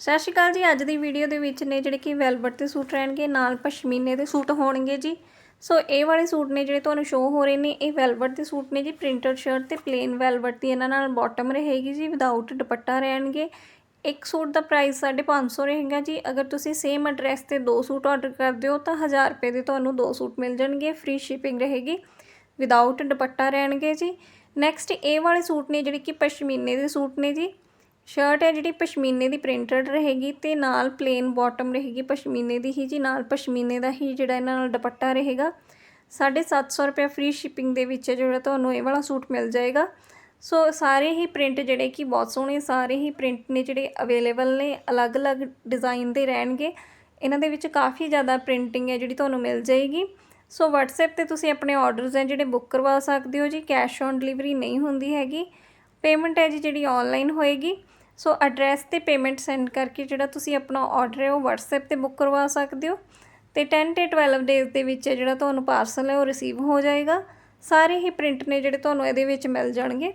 ਸਤਿ ਸ਼੍ਰੀ ਅਕਾਲ ਜੀ, ਅੱਜ ਦੀ ਵੀਡੀਓ ਦੇ ਵਿੱਚ ਨੇ ਜਿਹੜੇ ਕਿ ਵੈਲਵਟ ਦੇ ਸੂਟ ਰਹਿਣਗੇ, ਨਾਲ ਪਸ਼ਮੀਨੇ ਦੇ ਸੂਟ ਹੋਣਗੇ ਜੀ। ਸੋ ਇਹ ਵਾਲੇ ਸੂਟ ਨੇ ਜਿਹੜੇ ਤੁਹਾਨੂੰ ਸ਼ੋ ਹੋ ਰਹੇ ਨੇ, ਇਹ ਵੈਲਵਟ ਦੇ ਸੂਟ ਨੇ ਜੀ ਪ੍ਰਿੰਟਡ ਸ਼ਰਟ ਤੇ ਪਲੇਨ ਵੈਲਵਟ ਦੀ ਇਹਨਾਂ ਨਾਲ ਬਾਟਮ ਰਹੇਗੀ ਜੀ ਵਿਦਆਊਟ ਦੁਪੱਟਾ ਰਹਿਣਗੇ। ਇੱਕ ਸੂਟ ਦਾ ਪ੍ਰਾਈਸ 550 ਰਹੇਗਾ ਜੀ, ਅਗਰ ਤੁਸੀਂ ਸੇਮ ਐਡਰੈਸ ਤੇ ਦੋ ਸੂਟ ਆਰਡਰ ਕਰਦੇ ਹੋ, ਤਾਂ 1000 ਰੁਪਏ ਦੇ ਤੁਹਾਨੂੰ ਦੋ ਸੂਟ ਮਿਲ ਜਾਣਗੇ ਫ੍ਰੀ ਸ਼ਿਪਿੰਗ ਰਹੇਗੀ ਵਿਦਆਊਟ ਦੁਪੱਟਾ ਰਹਿਣਗੇ ਜੀ। ਨੈਕਸਟ ਇਹ ਵਾਲੇ ਸੂਟ ਨੇ ਜਿਹੜੇ ਕਿ ਪਸ਼ਮੀਨੇ ਦੇ ਸੂਟ ਨੇ ਜੀ ਸ਼ਰਟ ਹੈ ਜਿਹੜੀ ਪਸ਼ਮੀਨੇ ਦੀ ਪ੍ਰਿੰਟਡ ਰਹੇਗੀ ਤੇ ਨਾਲ ਪਲੇਨ ਬਾਟਮ ਰਹੇਗੀ ਪਸ਼ਮੀਨੇ ਦੀ ਹੀ ਜੀ, ਨਾਲ ਪਸ਼ਮੀਨੇ ਦਾ ਹੀ ਜਿਹੜਾ ਇਹਨਾਂ ਨਾਲ ਦੁਪੱਟਾ ਰਹੇਗਾ। 750 ਰੁਪਏ ਫ੍ਰੀ ਸ਼ਿਪਿੰਗ ਦੇ ਵਿੱਚ ਜਿਹੜਾ ਤੁਹਾਨੂੰ ਇਹ ਵਾਲਾ ਸੂਟ ਮਿਲ ਜਾਏਗਾ। ਸੋ ਸਾਰੇ ਹੀ ਪ੍ਰਿੰਟ ਜਿਹੜੇ ਕਿ ਬਹੁਤ ਸੋਹਣੇ ਸਾਰੇ ਹੀ ਪ੍ਰਿੰਟ ਨੇ ਜਿਹੜੇ ਅਵੇਲੇਬਲ ਨੇ, ਅਲੱਗ-ਅਲੱਗ ਡਿਜ਼ਾਈਨ ਦੇ ਰਹਿਣਗੇ। ਇਹਨਾਂ ਦੇ ਵਿੱਚ ਕਾਫੀ ਜ਼ਿਆਦਾ ਪ੍ਰਿੰਟਿੰਗ ਹੈ ਜਿਹੜੀ ਤੁਹਾਨੂੰ ਮਿਲ ਜਾਏਗੀ। ਸੋ WhatsApp ਤੇ ਤੁਸੀਂ ਆਪਣੇ ਆਰਡਰਸ ਹੈ ਜਿਹੜੇ ਬੁੱਕ ਕਰਵਾ ਸਕਦੇ ਹੋ ਜੀ ਕੈਸ਼ ਔਨ ਡਿਲੀਵਰੀ ਨਹੀਂ ਹੁੰਦੀ ਹੈਗੀ। ਪੇਮੈਂਟ ਹੈ ਜੀ ਜਿਹੜੀ ਆਨਲਾਈਨ ਹੋਏਗੀ। ਸੋ ਐਡਰੈਸ ਤੇ ਪੇਮੈਂਟ ਸੈਂਡ ਕਰਕੇ ਜਿਹੜਾ ਤੁਸੀਂ ਆਪਣਾ ਆਰਡਰ ਹੈ ਉਹ WhatsApp ਤੇ ਬੁੱਕ ਕਰਵਾ ਸਕਦੇ ਹੋ ਤੇ 10 ਤੇ 12 ਡੇਜ਼ ਦੇ ਵਿੱਚ ਜਿਹੜਾ ਤੁਹਾਨੂੰ ਪਾਰਸਲ ਹੈ ਉਹ ਰਿਸੀਵ ਹੋ ਜਾਏਗਾ। ਸਾਰੇ ਹੀ ਪ੍ਰਿੰਟ ਨੇ ਜਿਹੜੇ ਤੁਹਾਨੂੰ ਇਹਦੇ ਵਿੱਚ ਮਿਲ ਜਾਣਗੇ।